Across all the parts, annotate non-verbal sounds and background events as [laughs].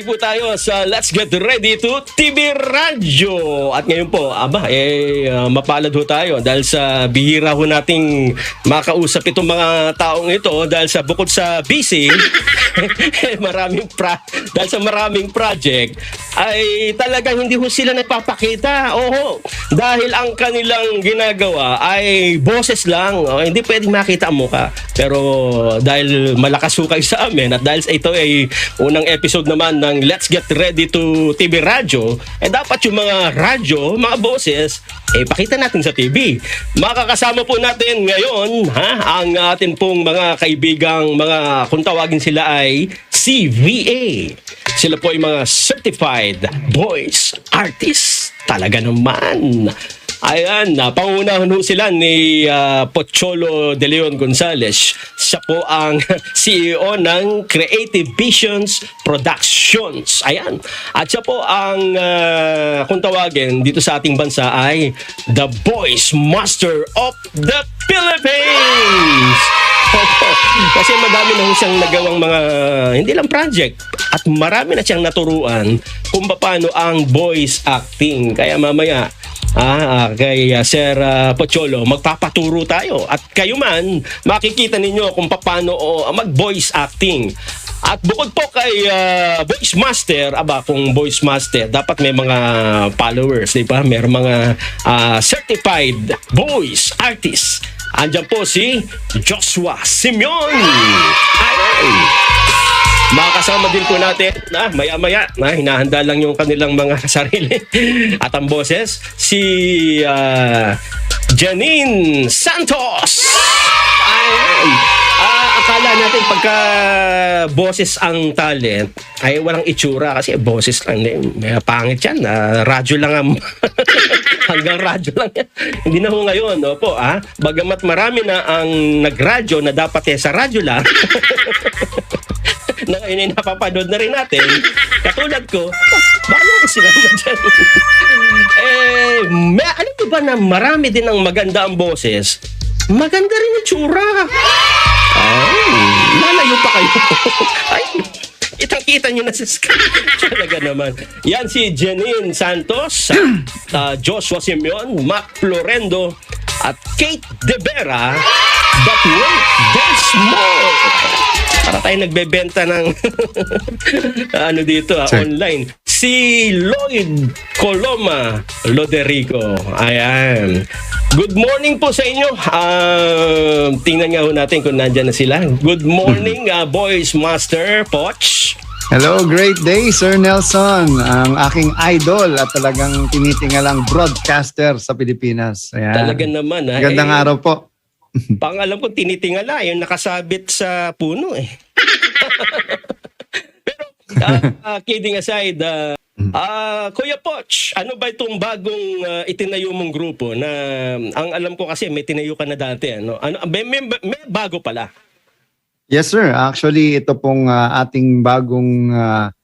Balik po tayo sa Let's Get Ready to TV Radyo. At ngayon po, aba, eh, uh, mapalad ho tayo dahil sa bihira ho nating makausap itong mga taong ito dahil sa bukod sa busy, [laughs] maraming pra dahil sa maraming project, ay talagang hindi ho sila nagpapakita. Oo, dahil ang kanilang ginagawa ay boses lang. Oh, hindi pwedeng makita ang mukha. Pero dahil malakas ho kayo sa amin at dahil ito ay unang episode naman ng Let's Get Ready to TV Radyo, eh dapat yung mga radyo, mga boses, eh pakita natin sa TV. Makakasama po natin ngayon ha, ang atin pong mga kaibigang mga kung tawagin sila ay CVA. Sila po ay mga certified voice artists. Talaga naman. Ayan, napangunahan ho sila ni ah, Pocholo De Leon Gonzalez. Siya po ang [laughs] CEO ng Creative Visions Productions. Ayan. At siya po ang, ah, kung tawagin, dito sa ating bansa ay The Voice Master of the Philippines! [laughs] Kasi madami na siyang nagawang mga, hindi lang project, at marami na siyang naturuan kung paano ang voice acting. Kaya mamaya, Ah, ah, kay ah, Sir ah, Pocholo, magpapaturo tayo. At kayo man, makikita ninyo kung paano oh, mag-voice acting. At bukod po kay ah, voice master, aba kung voice master, dapat may mga followers, di ba? May mga ah, certified voice artist. Andiyan po si Joshua Simeon. Ay! Makakasama din po natin na maya-maya na hinahanda lang yung kanilang mga [laughs] sarili at ang boses si ah, Janine Santos. Ayan. Ah, akala natin pagka boses ang talent ay walang itsura kasi boses lang. May pangit yan. Ah, radyo lang ang [laughs] hanggang radyo lang yan. Hindi na ho ngayon. Opo, ah. Bagamat marami na ang nagradyo na dapat eh sa radyo lang. [laughs] na ngayon ay napapanood na rin natin. Katulad ko, bakit sila naman dyan? eh, may, ko ba na marami din ang maganda ang boses? Maganda rin yung tsura. Ay, lalayo pa kayo. [laughs] Ay, Itang-kita nyo na sa screen. Talaga naman. Yan si Janine Santos, uh, Joshua Simeon, Mac Florendo, at Kate De Vera. But wait, there's more. Para tayo nagbebenta ng [laughs] ano dito, ah, online. Si Lloyd Coloma Loderico. Ayan. Good morning po sa inyo. Ah, tingnan nga ho natin kung nandyan na sila. Good morning, ah, Boys Master Poch. Hello, great day, Sir Nelson. Ang aking idol at talagang tinitingalang broadcaster sa Pilipinas. Ayan. Talaga naman. Ha? Magandang Eh, araw po. [laughs] Pangalam ko tinitingala, yung nakasabit sa puno eh. [laughs] Pero, ah, kidding aside, ah, ah, Kuya Poch, ano ba itong bagong ah, itinayo mong grupo na ang alam ko kasi may tinayo ka na dati. Ano? Ano, may, may, may bago pala. Yes, sir. Actually, ito pong ah, ating bagong ah,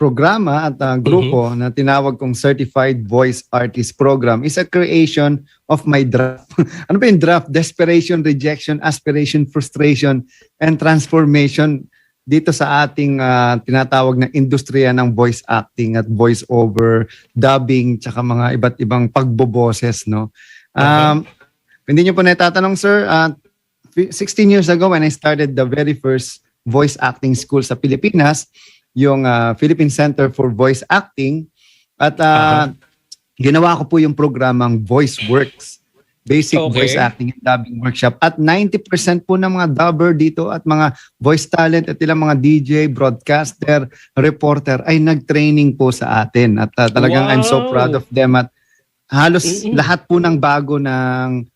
programa at ah, grupo na tinawag kong Certified Voice Artist Program is a creation of my draft. [laughs] ano ba yung draft? Desperation, rejection, aspiration, frustration, and transformation dito sa ating ah, tinatawag na industriya ng voice acting at voice over, dubbing, tsaka mga iba't ibang pagboboses, no? Um, Hindi niyo po natatanong, sir, fi- 16 years ago when I started the very first voice acting school sa Pilipinas, yung ah, Philippine Center for Voice Acting, at ah, ginawa ko po yung programang Voice Works, Basic Okay. Voice Acting and Dubbing Workshop. At 90% po ng mga dubber dito at mga voice talent at ilang mga DJ, broadcaster, reporter ay nag-training po sa atin. At ah, talagang I'm so Wow. proud of them at halos Mm-mm. lahat po ng bago ng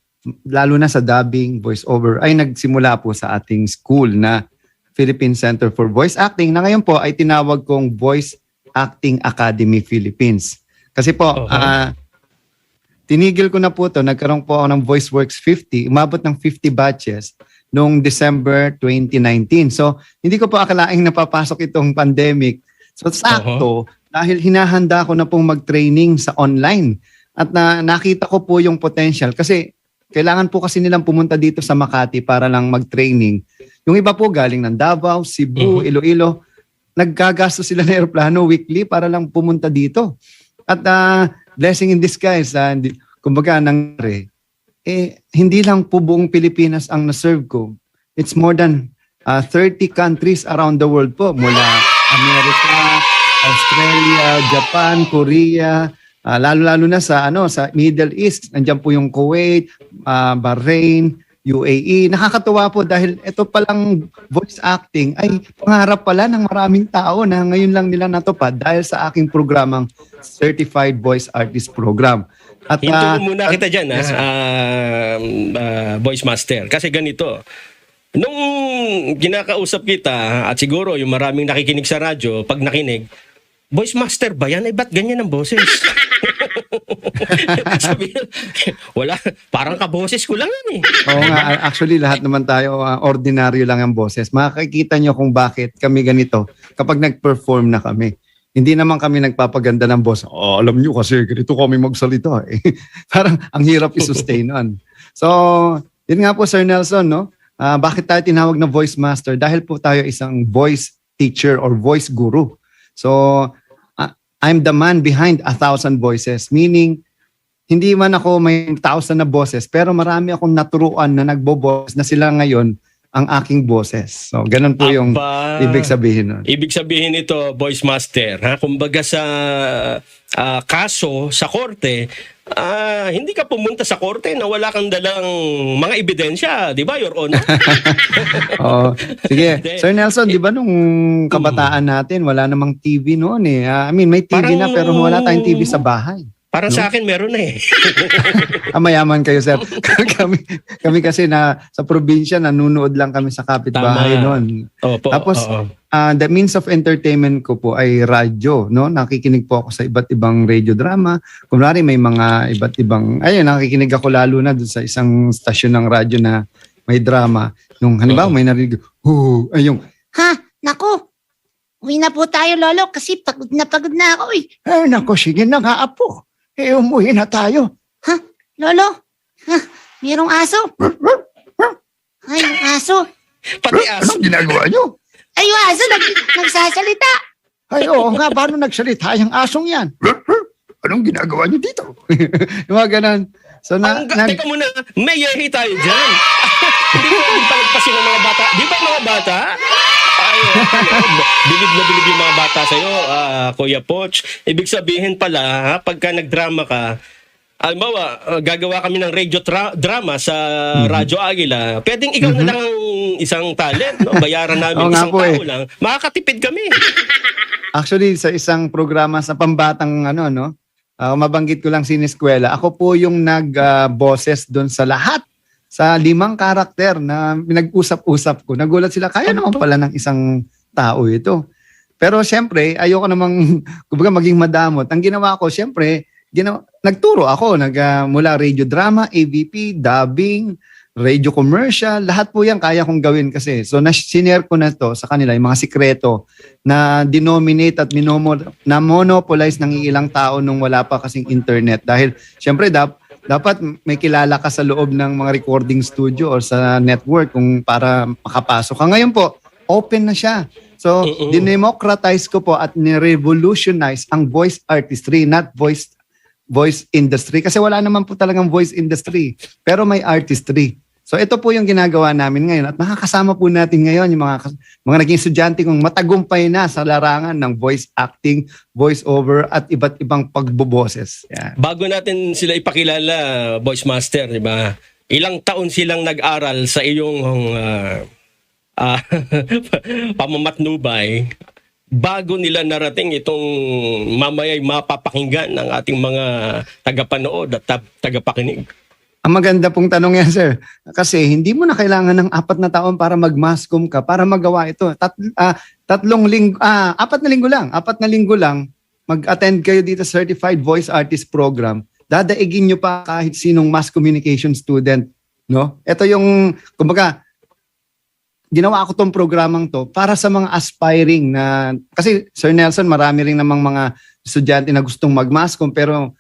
lalo na sa dubbing, voiceover, ay nagsimula po sa ating school na Philippine Center for Voice Acting na ngayon po ay tinawag kong Voice Acting Academy Philippines. Kasi po, Okay. ah, tinigil ko na po to nagkaroon po ako ng VoiceWorks 50, umabot ng 50 batches noong December 2019. So, hindi ko po akalaing napapasok itong pandemic. So, sakto, dahil hinahanda ko na pong mag-training sa online. At na, nakita ko po yung potential kasi kailangan po kasi nilang pumunta dito sa Makati para lang mag-training. Yung iba po galing ng Davao, Cebu, Mhm. Iloilo. naggagastos sila ng aeroplano weekly para lang pumunta dito. At ah, blessing in disguise, ah, hindi, kumbaga nangyari, eh, hindi lang po buong Pilipinas ang naserve ko. It's more than ah, 30 countries around the world po. Mula Amerika, Australia, Japan, Korea, ah, lalo-lalo na sa ano sa Middle East. Nandiyan po yung Kuwait, ah, Bahrain, UAE. Nakakatuwa po dahil ito palang voice acting ay pangarap pala ng maraming tao na ngayon lang nila natupad dahil sa aking programang Certified Voice Artist Program. At Hinto ah, mo muna kita dyan, ha? Yes, sir. Ah, ah, voice master. Kasi ganito, nung kinakausap kita, at siguro yung maraming nakikinig sa radyo, pag nakinig, voice master ba yan? Eh, ba't ganyan ang boses? [laughs] Wala, parang kaboses ko lang yan eh. Oo nga, actually lahat naman tayo ah, ordinaryo lang ang boses. Makikita nyo kung bakit kami ganito kapag nag-perform na kami. Hindi naman kami nagpapaganda ng boss. Oh, alam nyo kasi ganito kami magsalita. Eh. [laughs] Parang ang hirap i-sustain nun. So, yun nga po Sir Nelson, no? Ah, bakit tayo tinawag na voice master? Dahil po tayo isang voice teacher or voice guru. So, ah, I'm the man behind a thousand voices. Meaning, hindi man ako may thousand na boses, pero marami akong naturuan na nagbo-boss na sila ngayon ang aking boses. So, ganun po yung Aba. ibig sabihin nun. Ibig sabihin nito, voice master, ha? Kumbaga sa ah, kaso sa korte, ah, hindi ka pumunta sa korte na wala kang dalang mga ebidensya, di ba, Your Honor? [laughs] Oo. Sige. Sir Nelson, di ba nung kabataan natin, wala namang TV noon eh. Ah, I mean, may TV Parang- na pero wala tayong TV sa bahay. Parang sa akin meron na eh. [laughs] Ah, mayaman kayo, sir. [laughs] kami, kami kasi na sa probinsya, nanunood lang kami sa kapitbahay Tama. noon. Opo, Tapos, oo. Ah, the means of entertainment ko po ay radyo, no? Nakikinig po ako sa iba't ibang radio drama. Kunwari may mga iba't ibang ayun, nakikinig ako lalo na dun sa isang stasyon ng radyo na may drama. Nung halimbawa may narinig, oh, ay yung Ha? Naku! Uwi na po tayo, Lolo, kasi pagod na pagod na ako eh. eh nako, sige na nga apo. Eh umuwi na tayo. Lolo, ha? Mayroong aso. Ay, yung aso. Pati aso. ginagawa niyo? Ay, yung aso, nag, nagsasalita. Ay oo nga, paano nagsalita yung asong yan? Anong ginagawa niyo dito? [laughs] yung mga ganun. So na, Ang, nag- teka muna, may yehi tayo dyan. [laughs] Hindi ko palagpasin ng mga bata. Di ba mga bata? Bilib na bilib yung mga bata sa'yo, ah, Kuya Poch. Ibig sabihin pala, ha, pagka nagdrama ka, Almawa, uh, gagawa kami ng radio drama sa Mhm. Radyo Agila. Pwedeng ikaw na lang ang isang talent. No? Bayaran namin isang po tao eh. lang. Makakatipid kami. Actually, sa isang programa sa pambatang ano, no? ah, mabanggit ko lang sineskwela. Ako po yung nag-boses doon sa lahat. Sa limang karakter na pinag-usap-usap ko. Nagulat sila, kaya naman pala ng isang tao ito. Pero siyempre, ayoko namang, [laughs] kumbaga maging madamot. Ang ginawa ko, siyempre, ginawa, nagturo ako. Nag, ah, mula radio drama, AVP, dubbing, radio commercial, lahat po yan kaya kong gawin kasi. So, na-share ko na to sa kanila, yung mga sikreto na denominate at minomo, na monopolize ng ilang tao nung wala pa kasing internet. Dahil, syempre, dap, dapat may kilala ka sa loob ng mga recording studio or sa network kung para makapasok ka. Ngayon po, open na siya. So, Mm-mm. dinemocratize ko po at ni-revolutionize ang voice artistry, not voice voice industry. Kasi wala naman po talagang voice industry. Pero may artistry. So ito po yung ginagawa namin ngayon at makakasama po natin ngayon yung mga mga naging estudyante kong matagumpay na sa larangan ng voice acting, voice over at iba't ibang pagboboses. Yan. Bago natin sila ipakilala, Voice Master, di ba? Ilang taon silang nag-aral sa iyong ah, ah, [laughs] pamamatnubay bago nila narating itong mamaya'y mapapakinggan ng ating mga tagapanood at ta- tagapakinig. Ang maganda pong tanong yan, sir. Kasi hindi mo na kailangan ng apat na taon para mag-mascom ka, para magawa ito. Tat, ah, tatlong linggo, ah, apat na linggo lang, apat na linggo lang, mag-attend kayo dito Certified Voice Artist Program. Dadaigin nyo pa kahit sinong mass communication student. No? Ito yung, kumbaga, ginawa ko tong programang to para sa mga aspiring na, kasi Sir Nelson, marami rin namang mga estudyante na gustong mag-mascom pero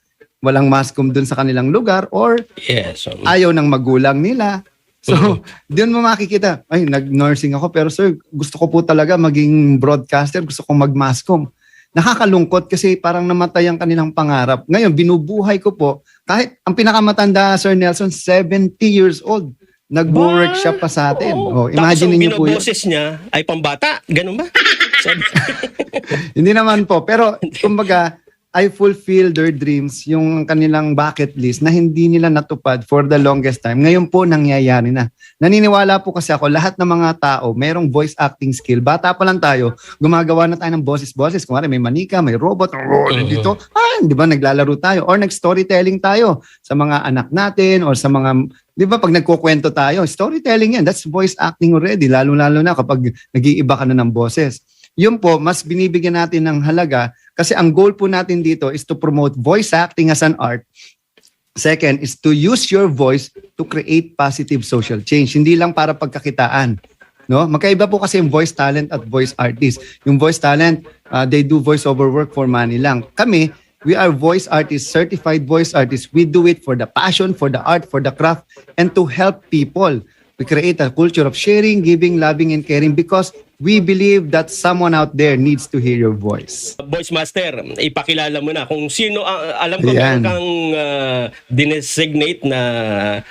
walang mascom dun sa kanilang lugar or Yes. ayaw ng magulang nila. So, doon mo makikita, ay, nag-nursing ako, pero sir, gusto ko po talaga maging broadcaster, gusto ko mag-masscom. Nakakalungkot kasi parang namatay ang kanilang pangarap. Ngayon, binubuhay ko po, kahit ang pinakamatanda, Sir Nelson, 70 years old. Nag-workshop pa sa atin. Oh, Oo. imagine Tapos niyo po yun. binoboses niya ay pambata. Ganun ba? [laughs] Hindi naman po. Pero, kumbaga, I fulfill their dreams, yung kanilang bucket list na hindi nila natupad for the longest time. Ngayon po, nangyayari na. Naniniwala po kasi ako, lahat ng mga tao, merong voice acting skill. Bata pa lang tayo, gumagawa na tayo ng boses-boses. Kung may manika, may robot, oh, dito. Ah, di ba, naglalaro tayo. Or nag-storytelling tayo sa mga anak natin or sa mga Di ba pag nagkukwento tayo, storytelling yan, that's voice acting already, lalo-lalo na kapag nag-iiba ka na ng boses. Yun po, mas binibigyan natin ng halaga kasi ang goal po natin dito is to promote voice acting as an art. Second is to use your voice to create positive social change. Hindi lang para pagkakitaan. No? Magkaiba po kasi yung voice talent at voice artist. Yung voice talent, uh, they do voice over work for money lang. Kami, we are voice artists, certified voice artists. We do it for the passion, for the art, for the craft, and to help people. We create a culture of sharing, giving, loving, and caring because we believe that someone out there needs to hear your voice. Voice Master, ipakilala mo na kung sino ang alam ko Yan. meron kang uh, dinesignate na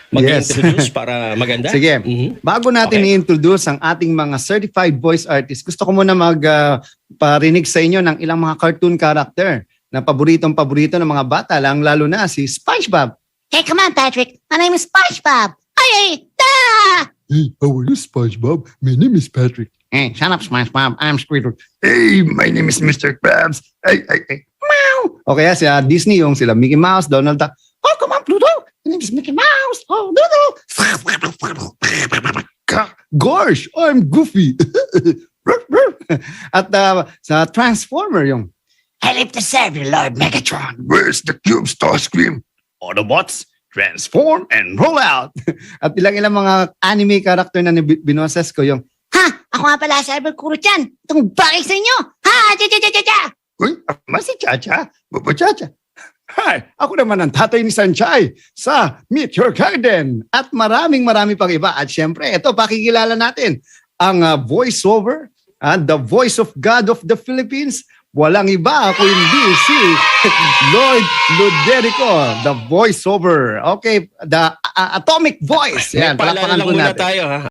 mag-introduce [laughs] para maganda. Sige. Mhm. Bago natin Okay. i-introduce ang ating mga certified voice artists, gusto ko muna mag ah, parinig sa inyo ng ilang mga cartoon character na paboritong paborito ng mga bata lang lalo na si SpongeBob. Hey, come on, Patrick. My name is SpongeBob. Ay, ay, da! Hey, how are you, SpongeBob? My name is Patrick. Hey, shut up, SpongeBob. I'm Squidward. Hey, my name is Mr. Krabs. Hey, hey, hey. Meow! O kaya si ah, Disney, yung sila Mickey Mouse, Donald Duck. Oh, come on, Pluto. My name is Mickey Mouse. Oh, Doodle. Gosh, I'm Goofy. [laughs] At ah, sa Transformer, yung I live to serve you, Lord Megatron. Where's the Cube Starscream? Autobots, transform and roll out. [laughs] At ilang-ilang mga anime character na ni- ko yung Ha? Ako nga pala, Cyber Kuro-chan. Itong bagay sa inyo. Ha? Cha, cha, cha, cha, cha. Uy, ama si Chacha? Bubo Chacha. Hi, ako naman ang tatay ni Sanchay sa Meet Your Garden. At maraming marami pang iba. At syempre, ito, pakikilala natin ang uh, voiceover and the voice of God of the Philippines. Walang iba ako hindi si Lloyd Luderico, the voiceover. Okay, the uh, atomic voice. Yan, palakpakan po muna natin. tayo ha.